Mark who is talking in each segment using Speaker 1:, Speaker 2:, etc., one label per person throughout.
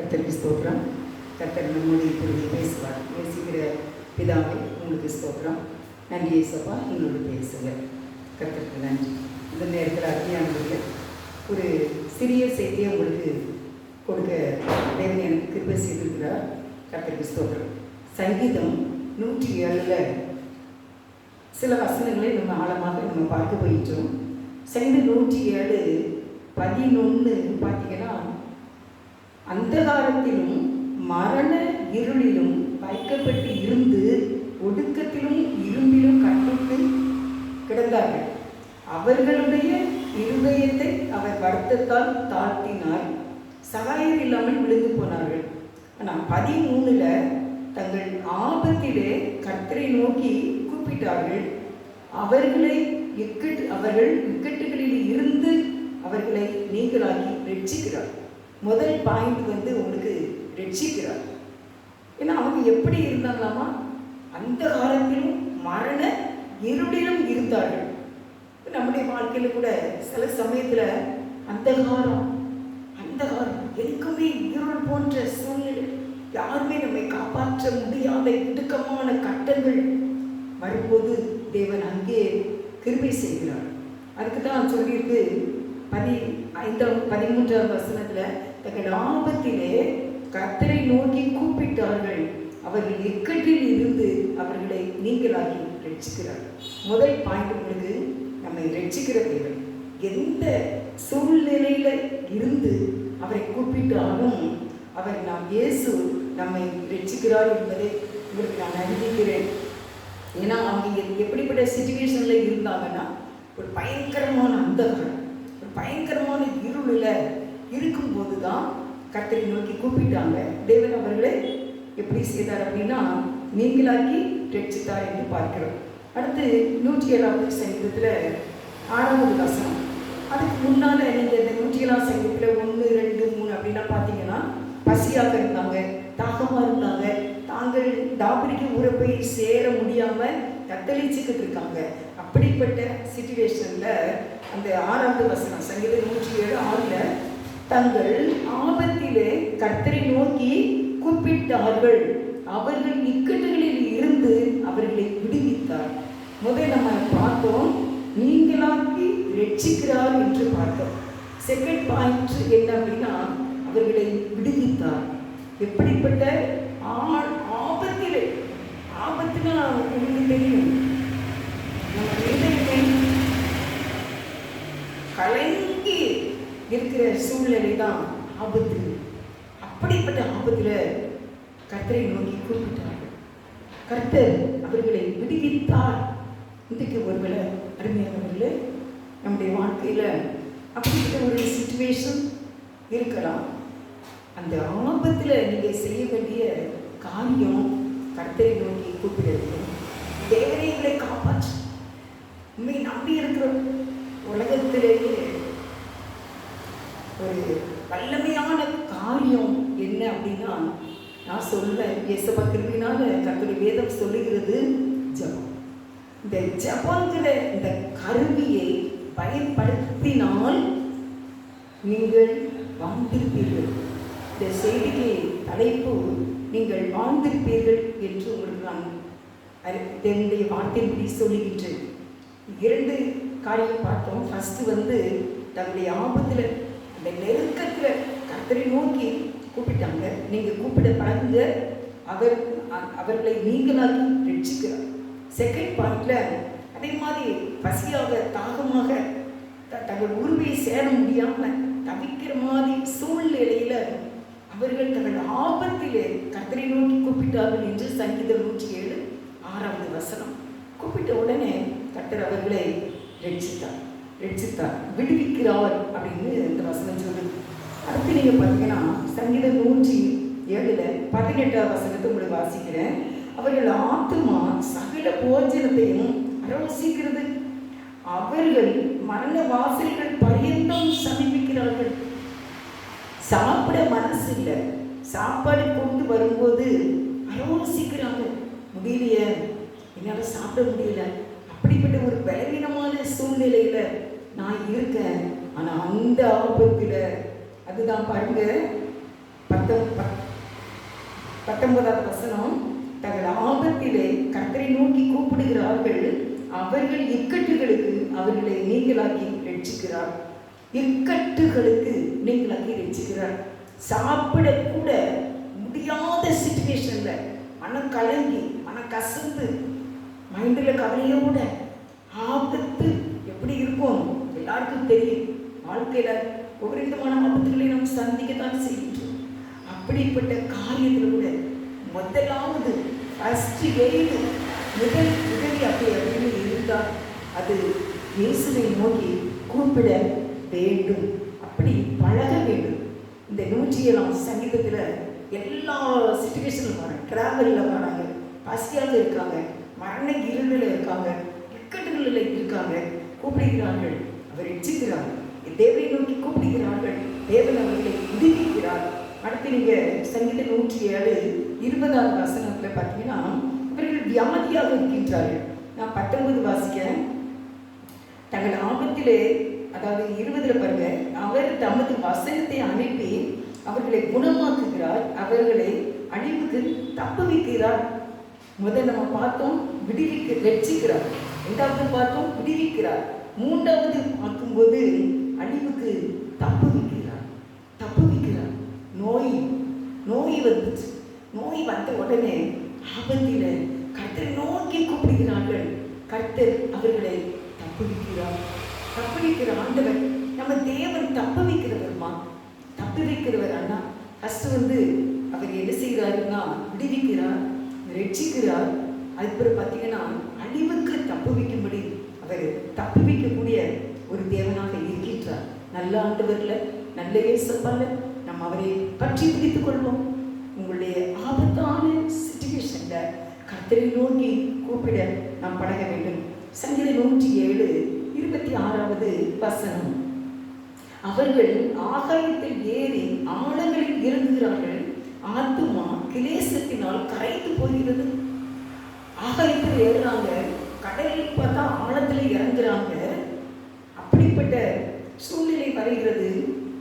Speaker 1: கர்த்தருக்கு ஸ்தோத்திரம் கர்த்தர் நம்மோடு இப்பொழுது பேசுவார். நேசிக்கிற பிதாவை உங்களுக்கு ஸ்தோத்திரம். நன்றி ஏசப்பா எங்களோடு பேசுங்க கர்த்தருக்கு நன்றி. இந்த நேரத்தில் அருமையானவர்களே ஒரு சிறிய செய்தியை உங்களுக்கு கொடுக்க தேவன் எனக்கு கிருபை செய்திருக்கிறார். கர்த்தருக்கு ஸ்தோத்திரம். சங்கீதம் நூற்றி ஏழில் சில வசனங்களை நம்ம ஆழமாக நம்ம பார்க்க போயிட்டோம். சங்கீதம் நூற்றி ஏழு பதினொன்று பார்த்தீங்கன்னா அந்தகாரத்திலும் மரண இருளிலும் வைக்கப்பட்டு இருந்து ஒடுக்கத்திலும் இரும்பிலும் கட்டுக்கு கிடந்தார்கள். அவர்களுடைய இருதயத்தை அவர் வருத்தத்தால் தாழ்த்தினார். சகாயம் இல்லாமல் விழுந்து போனார்கள். ஆனால் பதிமூணுல தங்கள் ஆபத்திலே கர்த்தரை நோக்கி கூப்பிட்டார்கள். அவர்களை இக்கட்டு அவர்கள் இக்கட்டுகளில் இருந்து அவர்களை நீங்களாக்கி ரட்சிக்கிறார். முதல் பாயிண்ட் வந்து உங்களுக்கு ரட்சிக்கிறார். ஏன்னா அவங்க எப்படி இருந்தாங்களாமா? அந்த காலத்திலும் மரண இருளிலும் இருந்தார்கள். நம்முடைய வாழ்க்கையில கூட சில சமயத்துல அந்தகாரம் அந்தகாரம் எதுக்குமே இருள் போன்ற சூழ்நிலை யாருமே நம்மை காப்பாற்ற முடியாத இடுக்கமான கட்டங்கள் வரும்போது தேவன் அங்கே கிருபை செய்கிறார். அதுக்கு தான் சொல்லியிருக்கு பதி ஐந்தாம் பதிமூன்றாம் வசனத்துல தங்கள் ஆபத்திலே கத்தரை நோக்கி கூப்பிட்டார்கள். அவர்கள் இக்கட்டில் இருந்து அவர்களை நீங்களாகி ரட்சிக்கிறார். முதல் பாயிண்ட் உங்களுக்கு நம்மை ரட்சிக்கிற தேவை எந்த சூழ்நிலையில இருந்து அவரை கூப்பிட்டாலும் அவர் நாம் இயேசு நம்மை ரட்சிக்கிறார் என்பதை உங்களுக்கு நான் அறிவிக்கிறேன். ஏன்னா அவங்க எப்படிப்பட்ட சுச்சுவேஷன்ல இருந்தாங்கன்னா ஒரு பயங்கரமான அந்தகரம் ஒரு பயங்கரமான இருளில் இருக்கும்போது தான் கத்தரை நோக்கி கூப்பிட்டாங்க. தேவன் அவர்களை எப்படி செய்தார் அப்படின்னா நீங்களாக்கி ரட்சித்தார் என்று பார்க்கிறோம். அடுத்து நூற்றி ஏழாவது சங்கீதத்தில் ஆறாவது வசனம். அதுக்கு முன்னால் நீங்கள் இந்த நூற்றி ஏழாம் சங்கீதத்தில் ஒன்று ரெண்டு மூணு அப்படின்னா பார்த்தீங்கன்னா பசியாக இருந்தாங்க தாகமாக இருந்தாங்க தாங்கள் தாபரிக்கு ஊரை போய் சேர முடியாமல் கத்தளிச்சுக்கிட்டு இருக்காங்க. அப்படிப்பட்ட சுச்சுவேஷனில் அந்த ஆறாவது வசனம் சங்கீதம் நூற்றி ஏழு ஆறில் தங்கள் ஆபத்திலே கர்த்தரை நோக்கி கூப்பிட்டார்கள். அவர்கள் இக்கட்டுகளில் இருந்து அவர்களை விடுவித்தார். முதல் நம்ம பார்த்தோம் நீங்களாக்கி ரட்சிக்கிறார் என்று பார்த்தோம். செகண்ட் பாயிண்ட் என்ன அப்படின்னா அவர்களை விடுவித்தார். எப்படிப்பட்ட ஆ- ஆபத்திலே ஆபத்துனா உங்களுக்கு தெரியும் நம்ம இருதயத்தை கலங்கி இருக்கிற சூழ்நிலை தான் ஆபத்து. அப்படிப்பட்ட ஆபத்தில் கர்த்தரை நோக்கி குறிப்பிட்டார்கள் கர்த்தர் அவர்களை விடுவித்தார். இன்றைக்கு ஒருவேளை அருமையானவர்களே நம்முடைய வாழ்க்கையில் அப்படிப்பட்ட ஒரு சுச்சுவேஷன் இருக்கலாம். அந்த ஆபத்தில் நீங்கள் செய்ய வேண்டிய காரியம் கர்த்தரை நோக்கி கூப்பிடுறது. தேவனைகளை காப்பாற்று. உண்மை நம்பி இருக்கிற உலகத்திலேயே ஒரு வல்லமையான காரியம் என்ன அப்படின்னா நான் சொல்வேன் இயேசப்பா கிருபினால கர்த்தருடைய வேதம் சொல்லுகிறது ஜபம். இந்த ஜபங்கிற இந்த கருவியை பயன்படுத்தினால் நீங்கள் வாழ்ந்திருப்பீர்கள். இந்த செய்திக்கு தலைப்பு நீங்கள் வாழ்ந்திருப்பீர்கள் என்று உங்களுக்கு நான் என்னுடைய வார்த்தையின்படி சொல்லுகின்றேன். இரண்டு காரியம் பார்த்தோம். ஃபர்ஸ்ட் வந்து தங்களுடைய ஆபத்தில் இந்த நெருக்கத்தில் கர்த்தரை நோக்கி கூப்பிட்டாங்க. நீங்கள் கூப்பிட பழகுங்க. அவர் அ- அவர்களை நீங்களாகி ரட்சிக்கிறார். செகண்ட் பார்ட்டில் அதே மாதிரி பசியாக தாகமாக த- தங்கள் உரிமையை சேர முடியாமல் தவிக்கிற மாதிரி சூழ்நிலையில் அவர்கள் தங்கள் ஆபத்திலே கர்த்தரை நோக்கி கூப்பிட்டார்கள் என்று சங்கீதம் நூற்றி ஏழு ஆறாவது வசனம். கூப்பிட்ட உடனே கர்த்தர் அவர்களை ரட்சித்தார். ரட்சித்தார் விடுவிக்கிறார் அப்படின்னு இந்த வசனம் சொல்லுது. அடுத்து நீங்கள் பார்த்தீங்கன்னா சங்கீதம் நூற்றி ஏழில் பதினெட்டாவது வசனத்தை உங்களுக்கு வாசிக்கிறேன். அவர்கள் ஆத்துமா சகல போஜனத்தையும் அரவசிக்கிறது அவர்கள் மரண வாசல்கள் பரியந்தம் சமீபிக்கிறார்கள் சாப்பிட மனசு இல்லை. சாப்பாடு கொண்டு வரும்போது அரோசிக்கிறாங்க முடியலையே. என்னால் சாப்பிட முடியல. அப்படிப்பட்ட ஒரு பலவீனமான சூழ்நிலையில் நான் இருக்கேன். ஆனால் அந்த ஆபத்தில் அதுதான் பாருங்க. பத்த பத்தொன்பதாவது வசனம். தங்கள் ஆபத்திலே கத்தரை நோக்கி கூப்பிடுகிறார்கள். அவர்கள் இக்கட்டுகளுக்கு அவர்களை நீங்களாக்கி ரட்சிக்கிறார். இக்கட்டுகளுக்கு நீங்களாக்கி ரட்சிக்கிறார். சாப்பிட கூட முடியாத சுச்சுவேஷன்ல மனம் கலங்கி மனம் கசந்து மைண்டில் கவலையோட ஆபத்து எப்படி இருக்கும்? எல்லாருக்கும் தெரியும். வாழ்க்கையில ஒவ்வொரு விதமான ஆபத்துகளை நாம் சந்திக்கத்தான் செய்கின்றோம். அப்படிப்பட்ட காரியத்தில் கூட முதலாவது ஃபர்ஸ்ட் எய்டு முதல் உதவி அப்படி அப்படின்னு இருந்தால் அது இயேசுவை நோக்கி கூப்பிட வேண்டும். அப்படி பழக வேண்டும். இந்த நூற்றி ஏழாம் சங்கீதத்தில் எல்லா சுச்சுவேஷனும் வராங்க. ட்ராவலில் வராங்க. பசியாக இருக்காங்க. மரண இருளில் இருக்காங்க. இக்கட்டுகளில் இருக்காங்க. கூப்பிடுகிறார்கள். அவர் தேவை தேவனை நோக்கி கூப்பிடுகிறார்கள். தேவன் அவர்களை விடுவிக்கிறார் அடுத்து நீங்க சங்கீத நூற்றி ஏழு இருபதாவது வசனத்துல பார்த்தீங்கன்னா இவர்கள் வியாதியாக இருக்கின்றார்கள். நான் பத்தொன்பது வாசிக்கிறேன். தங்கள் ஆபத்திலே அதாவது இருபதுல பாருங்க அவர் தமது வசனத்தை அனுப்பி அவர்களை குணமாக்குகிறார். அவர்களை அழிவுக்கு தப்புவிக்கிறார் முதல் நம்ம பார்த்தோம் விடுவிக்க ரட்சிக்கிறார். ரெண்டாவது பார்த்தோம் விடுவிக்கிறார். மூன்றாவது பார்க்கும்போது அழிவுக்கு தப்பு விட்டிறா தப்பு விக்கிறார் நோய் நோய் வந்துச்சு. நோய் வந்த உடனே ஆபத்தில் கர்த்தர் நோக்கி கூப்பிடுகிறார்கள். கர்த்தர் அவர்களை தப்பு விக்கிறா தப்பு வைக்கிற ஆண்டவர் நம்ம தேவன் தப்பு வைக்கிறவர்மா தப்பு வைக்கிறவர் அண்ணா? ஃபஸ்ட்டு வந்து அவர் என்ன செய்கிறாருன்னா விடுவிக்கிறார் ரட்சிக்கிறார். அதுக்கப்புறம் பார்த்தீங்கன்னா அழிவுக்கு தப்பு வைக்கும்படி அவர் தப்புவிக்கக்கூடிய ஒரு தேவனாக இருக்கின்றார். நல்ல ஆண்டவரில் நல்ல இயேசப்பால நம்ம அவரை பற்றி பிடித்துக் கொள்வோம். உங்களுடைய ஆபத்தான சுச்சுவேஷன்ல கர்த்தரை நோக்கி கூப்பிட நாம் பழக வேண்டும். சங்கீத நூற்றி ஏழு இருபத்தி ஆறாவது வசனம். அவர்கள் ஆகாயத்தில் ஏறி ஆழங்களில் இறங்குகிறார்கள். ஆத்துமா கிளேசத்தினால் கரைந்து போகிறது. ஆகாயத்தில் ஏறுறாங்க. கடலில் பார்த்தா அப்படிப்பட்ட சூழ்நிலை வருகிறது.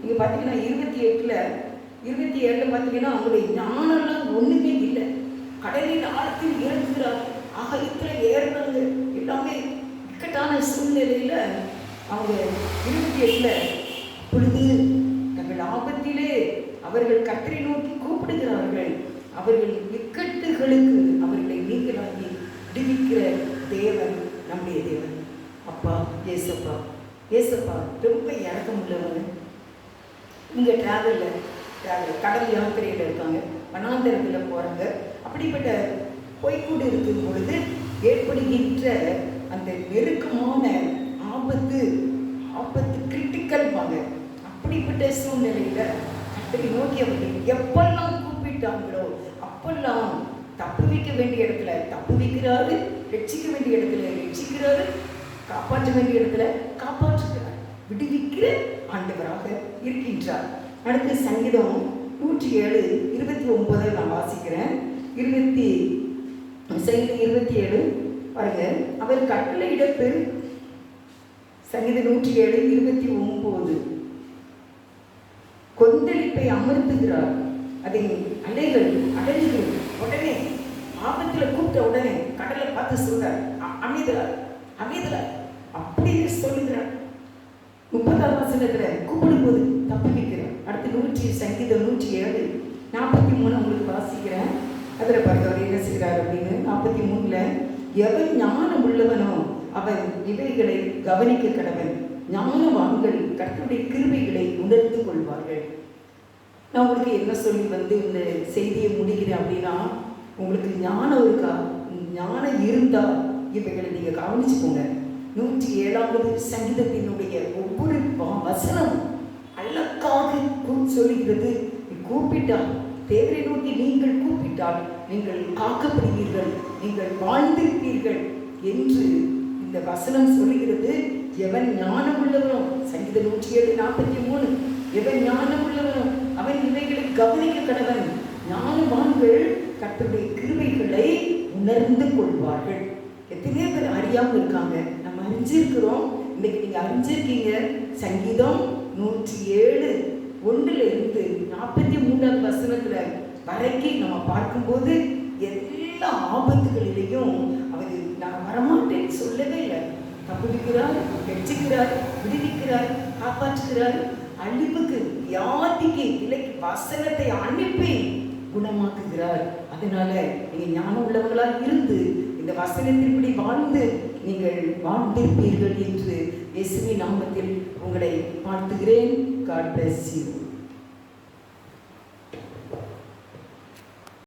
Speaker 1: நீங்க பார்த்தீங்கன்னா இருபத்தி எட்டுல இருபத்தி ஏழுல பார்த்தீங்கன்னா அவங்களுடைய ஞானம்லாம் ஒண்ணுமே இல்லை. கடலில் ஆழத்தில் இறங்குகிறார். ஆகாயத்துல ஏறினாங்க எல்லாமே இக்கட்டான சூழ்நிலையில அவங்க இருபத்தி எட்டுல பொழுது தங்கள் ஆபத்திலே அவர்கள் கத்தரை நோக்கி கூப்பிடுகிறார்கள். அவர்கள் இக்கட்டுகளுக்கு அவர்களை நீங்களாகி விடுவிக்கிற தேவன் நம்முடைய தேவன். அப்பா ஏசப்பா ஏசப்பா ரொம்ப இறக்கம் உள்ளவங்க இங்கே ட்ராவலில் டிராவல் கடல் யாத்திரையில் இருக்காங்க. வனாந்தரத்தில் போகிறாங்க அப்படிப்பட்ட போய்கூடு இருக்கும் பொழுது ஏற்படுகின்ற அந்த நெருக்கமான ஆபத்து ஆபத்து கிரிட்டிக்கல் பாங்க. அப்படிப்பட்ட சூழ்நிலையில் கத்தரை நோக்கி அவர்கள் எப்பெல்லாம் கூப்பிட்டாங்களோ அப்பெல்லாம் தப்பு வைக்க வேண்டிய இடத்துல தப்பு வைக்கிறாரு ரட்சிக்க வேண்டிய இடத்துல ரட்சிக்கிறாரு காப்பாற்ற வேண்டிய இடத்துல காப்பாற்றுகிறார் விடுவிக்கிற ஆண்டவராக இருக்கின்றார். அடுத்து சங்கீதம் நூற்றி ஏழு இருபத்தி ஒன்பதை நான் வாசிக்கிறேன். இருபத்தி சங்கீதம் இருபத்தி ஏழு பாருங்க. அவர் கட்டளையிட பெரு சங்கீத நூற்றி ஏழு இருபத்தி ஒன்பது கொந்தளிப்பை அமர்த்துகிறார். அதை அலைகள் அடங்குகிறது உடனே ஆபத்துல கூப்பிட்ட உடனே கடலை பார்த்து சொல்றார் "அ- அமைதலார் அமைதலார் அப்படின்னு சொல்லுகிறார் நாற்பத்தாறு வசனத்துல கூப்பிடும் போது தப்பி வைக்கிறார் அடுத்து நூற்றி சங்கீதம் நூற்றி ஏழு. நாற்பத்தி மூணு உங்களுக்கு வாசிக்கிறேன். அதில் பாருங்க அவர் என்ன செய்கிறார் அப்படின்னு. நாற்பத்தி மூணுல எவன் ஞானம் உள்ளவனோ அவன் இவைகளை கவனிக்க கடவன். ஞானவான்கள் கற்றுடைய கிருமைகளை உணர்ந்து கொள்வார்கள். நான் உங்களுக்கு என்ன சொல்லி வந்து இந்த செய்தியை முடிக்கிறேன் அப்படின்னா உங்களுக்கு ஞானம் இருக்கா? ஞானம் இருந்தா இவைகளை நீங்க கவனிச்சுக்கோங்க. நூற்றி ஏழாவது சங்கீதத்தினுடைய ஒவ்வொரு வசனம் அழகாக சொல்கிறது சொல்லுகிறது. கூப்பிட்டால் தேவரை நோக்கி நீங்கள் கூப்பிட்டால் நீங்கள் காக்கப்படுவீர்கள் நீங்கள் வாழ்ந்திருப்பீர்கள் என்று இந்த வசனம் சொல்லுகிறது. எவன் ஞானம் உள்ளவனோ சங்கீத நூற்றி ஏழு நாற்பத்தி மூணு எவன் ஞானம் உள்ளவனோ அவன் இவைகளை கவனிக்க கடவன் ஞானவான்கள் கத்துடைய கிருமைகளை உணர்ந்து கொள்வார்கள். எத்தனையோ பேர் அறியாமல் இருக்காங்க. அறிஞ்சிருக்கிறோம். இன்னைக்கு நீங்க அறிஞ்சிருக்கீங்க. சங்கீதம் நூற்றி ஏழு ஒன்றுல இருந்து நாற்பத்தி மூன்றாவது வசனத்துல வரைக்கும் நம்ம பார்க்கும்போது எல்லா ஆபத்துகளிலையும் அவர் நான் வரமாட்டேன்னு சொல்லவே இல்லை. தப்புவிக்கிறார் வெற்றிக்கிறார் விடுவிக்கிறார் காப்பாற்றுகிறார். அழிவுக்கு வியாதிக்கு விலைக்கு வசனத்தை அனுப்பி குணமாக்குகிறார். அதனால நீங்க ஞானம் உள்ளவர்களாக இருந்து இந்த வசனத்தின்படி வாழ்ந்து நீங்கள் வாழ்ந்திருப்பீர்கள் என்று இயேசுவின் நாமத்தில் உங்களை வாழ்த்துகிறேன். God plus